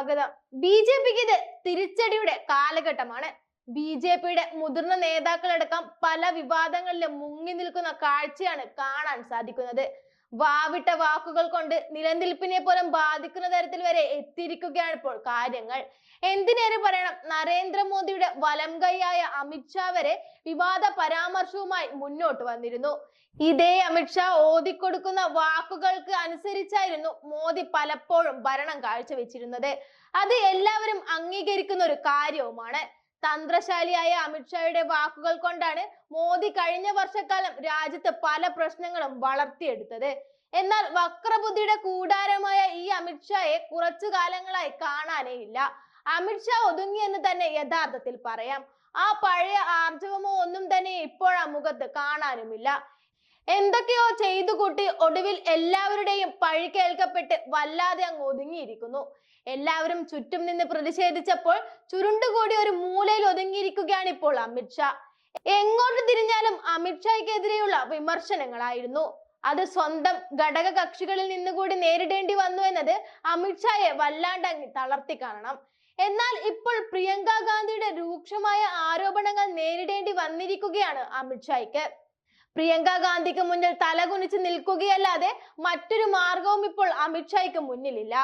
സ്വാഗതം. B J പിക്ക് ഇത് തിരിച്ചടിയുടെ കാലഘട്ടമാണ്. ബി ജെ പിയുടെ മുതിർന്ന നേതാക്കളടക്കം പല വിവാദങ്ങളിലും മുങ്ങി നിൽക്കുന്ന കാഴ്ചയാണ് കാണാൻ സാധിക്കുന്നത്. വാവിട്ട വാക്കുകൾ കൊണ്ട് നിലനിൽപ്പിനെ പോലും ബാധിക്കുന്ന തരത്തിൽ വരെ എത്തിയിരിക്കുകയാണ് ഇപ്പോൾ കാര്യങ്ങൾ. എന്തിനേറെ പറയണം? നരേന്ദ്രമോദിയുടെ വലം കൈയായ അമിത്ഷാ വരെ വിവാദ പരാമർശവുമായി മുന്നോട്ട് വന്നിരുന്നു. ഇതേ അമിത്ഷാ ഓതിക്കൊടുക്കുന്ന വാക്കുകൾക്ക് അനുസരിച്ചായിരുന്നു മോദി പലപ്പോഴും ഭരണം കാഴ്ചവെച്ചിരുന്നത്. അത് എല്ലാവരും അംഗീകരിക്കുന്ന ഒരു കാര്യവുമാണ്. തന്ത്രശാലിയായ അമിത്ഷായുടെ വാക്കുകൾ കൊണ്ടാണ് മോദി കഴിഞ്ഞ വർഷക്കാലം രാജ്യത്ത് പല പ്രശ്നങ്ങളും വളർത്തിയെടുത്തത്. എന്നാൽ വക്രബുദ്ധിയുടെ കൂടാരമായ ഈ അമിത്ഷായെ കുറച്ചു കാലങ്ങളായി കാണാനേ ഇല്ല. അമിത്ഷാ ഒതുങ്ങി എന്ന് തന്നെ യഥാർത്ഥത്തിൽ പറയാം. ആ പഴയ ആർജവമോ ഒന്നും തന്നെ ഇപ്പോഴാ മുഖത്ത് കാണാനുമില്ല. എന്തൊക്കെയോ ചെയ്തു കൂട്ടി ഒടുവിൽ എല്ലാവരുടെയും പഴി കേൾക്കപ്പെട്ട് വല്ലാതെ അങ്ങ് ഒതുങ്ങിയിരിക്കുന്നു. എല്ലാവരും ചുറ്റും നിന്ന് പ്രതിഷേധിച്ചപ്പോൾ ചുരുണ്ടുകൂടി ഒരു മൂലയിൽ ഒതുങ്ങിയിരിക്കുകയാണ് ഇപ്പോൾ അമിത്ഷാ എങ്ങോട്ട് തിരിഞ്ഞാലും അമിത്ഷായ്ക്കെതിരെയുള്ള വിമർശനങ്ങളായിരുന്നു. അത് സ്വന്തം ഘടക കക്ഷികളിൽ നിന്നുകൂടി നേരിടേണ്ടി വന്നു എന്നത് അമിത്ഷായെ വല്ലാണ്ടങ്ങ് തളർത്തി കാണണം. എന്നാൽ ഇപ്പോൾ പ്രിയങ്ക ഗാന്ധിയുടെ രൂക്ഷമായ ആരോപണങ്ങൾ നേരിടേണ്ടി വന്നിരിക്കുകയാണ് അമിത്ഷായ്ക്ക് പ്രിയങ്ക ഗാന്ധിക്ക് മുന്നിൽ തലകുനിച്ച് നിൽക്കുകയല്ലാതെ മറ്റൊരു മാർഗവും ഇപ്പോൾ അമിത്ഷായ്ക്ക് മുന്നിലില്ല.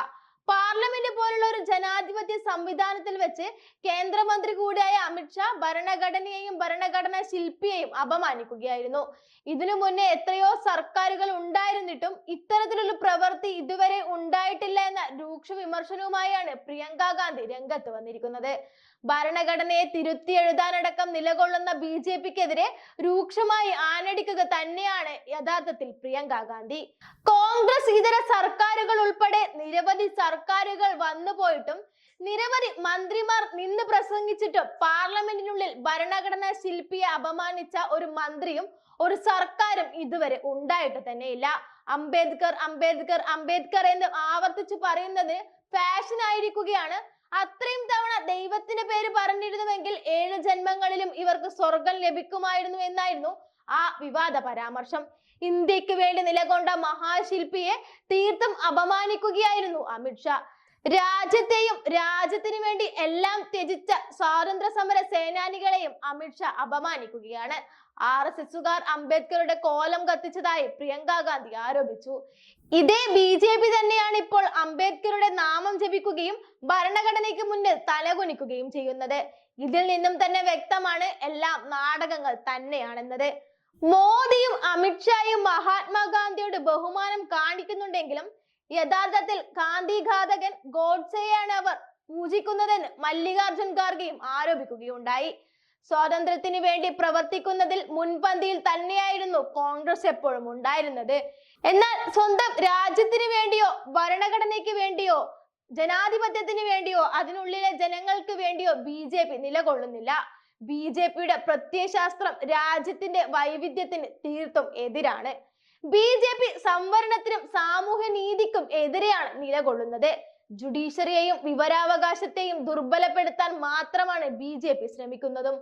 പാർലമെന്റ് പോലുള്ള ഒരു ജനാധിപത്യ സംവിധാനത്തിൽ വെച്ച് കേന്ദ്രമന്ത്രി കൂടിയായ അമിത്ഷാ ഭരണഘടനയെയും ഭരണഘടനാ ശില്പിയെയും അപമാനിക്കുകയായിരുന്നു. ഇതിനു മുന്നേ എത്രയോ സർക്കാരുകൾ ഉണ്ടായിരുന്നിട്ടും ഇത്തരത്തിലൊരു പ്രവൃത്തി ഇതുവരെ ഉണ്ടായിട്ടില്ല രൂക്ഷ വിമർശനവുമായാണ് പ്രിയങ്ക ഗാന്ധി രംഗത്ത് വന്നിരിക്കുന്നത്. ഭരണഘടനയെ തിരുത്തി എഴുതാനടക്കം നിലകൊള്ളുന്ന ബി ജെ പിക്കെതിരെ രൂക്ഷമായി ആനടിക്കുക തന്നെയാണ് യഥാർത്ഥത്തിൽ പ്രിയങ്ക ഗാന്ധി. കോൺഗ്രസ് ഇതര സർക്കാരുകൾ ഉൾപ്പെടെ നിരവധി സർക്കാരുകൾ വന്നു പോയിട്ടും നിരവധി മന്ത്രിമാർ നിന്ന് പ്രസംഗിച്ചിട്ടും പാർലമെന്റിനുള്ളിൽ ഭരണഘടനാ ശില്പിയെ അപമാനിച്ച ഒരു മന്ത്രിയും ഒരു സർക്കാരും ഇതുവരെ ഉണ്ടായിട്ട് തന്നെയില്ല. അംബേദ്കർ അംബേദ്കർ അംബേദ്കർ എന്ന് ആവർത്തിച്ച് പറയുന്നത് ഫാഷൻ ആയിരിക്കുകയാണ്. അത്രയും തവണ ദൈവത്തിന്റെ പേര് പറഞ്ഞിരുന്നുവെങ്കിൽ ഏഴ് ജന്മങ്ങളിലും ഇവർക്ക് സ്വർഗം ലഭിക്കുമായിരുന്നു എന്നായിരുന്നു ആ വിവാദ പരാമർശം. ഇന്ത്യയ്ക്ക് വേണ്ടി നിലകൊണ്ട മഹാശില്പിയെ തീർത്തും അപമാനിക്കുകയായിരുന്നു അമിത്ഷാ രാജ്യത്തെയും രാജ്യത്തിന് വേണ്ടി എല്ലാം ത്യജിച്ച സ്വാതന്ത്ര്യ സമര സേനാനികളെയും അമിത്ഷാ അപമാനിക്കുകയാണ്. ആർ എസ് എസുകാർ അംബേദ്കറുടെ കോലം കത്തിച്ചതായി പ്രിയങ്ക ഗാന്ധി ആരോപിച്ചു. ഇതേ ബി ജെ പി തന്നെയാണ് ഇപ്പോൾ അംബേദ്കറുടെ നാമം ജപിക്കുകയും ഭരണഘടനയ്ക്ക് മുന്നിൽ തലകുനിക്കുകയും ചെയ്യുന്നത്. ഇതിൽ നിന്നും തന്നെ വ്യക്തമാണ് എല്ലാം നാടകങ്ങൾ തന്നെയാണെന്നത്. മോദിയും അമിത്ഷായും മഹാത്മാഗാന്ധിയോട് ബഹുമാനം കാണിക്കുന്നുണ്ടെങ്കിലും യഥാർത്ഥത്തിൽ ഗാന്ധി ഘാതകൻ ഗോഡ്സെയാണ് അവർ പൂജിക്കുന്നതെന്ന് മല്ലികാർജുൻ ഖാർഗെയും ആരോപിക്കുകയുണ്ടായി. സ്വാതന്ത്ര്യത്തിന് വേണ്ടി പ്രവർത്തിക്കുന്നതിൽ മുൻപന്തിയിൽ തന്നെയായിരുന്നു കോൺഗ്രസ് എപ്പോഴും ഉണ്ടായിരുന്നത്. എന്നാൽ സ്വന്തം രാജ്യത്തിന് വേണ്ടിയോ ഭരണഘടനയ്ക്ക് വേണ്ടിയോ ജനാധിപത്യത്തിന് വേണ്ടിയോ അതിനുള്ളിലെ ജനങ്ങൾക്ക് വേണ്ടിയോ ബി ജെ പി നിലകൊള്ളുന്നില്ല. ബി ജെ പിയുടെ പ്രത്യയശാസ്ത്രം രാജ്യത്തിന്റെ വൈവിധ്യത്തിന് തീർത്തും എതിരാണ്. ബി ജെ പി സംവരണത്തിനും സാമൂഹ്യ നീതിക്കും എതിരെയാണ് നിലകൊള്ളുന്നത്. ജുഡീഷ്യറിയെയും വിവരാവകാശത്തെയും ദുർബലപ്പെടുത്താൻ മാത്രമാണ് ബി ജെ പി ശ്രമിക്കുന്നതും.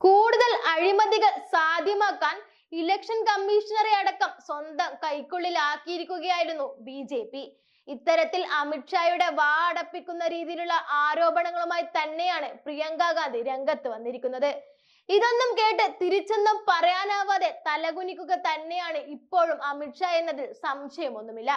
കൂടുതൽ അഴിമതികൾ സാധ്യമാക്കാൻ ഇലക്ഷൻ കമ്മീഷണറെ അടക്കം സ്വന്തം കൈക്കുള്ളിലാക്കിയിരിക്കുകയായിരുന്നു ബി ജെ പി. ഇത്തരത്തിൽ അമിത്ഷായുടെ വാ അടപ്പിക്കുന്ന രീതിയിലുള്ള ആരോപണങ്ങളുമായി തന്നെയാണ് പ്രിയങ്ക ഗാന്ധി രംഗത്ത് വന്നിരിക്കുന്നത്. ഇതൊന്നും കേട്ട് തിരിച്ചൊന്നും പറയാനാവാതെ തലകുനിക്കുക തന്നെയാണ് ഇപ്പോഴും അമിത്ഷാ എന്നതിൽ സംശയമൊന്നുമില്ല.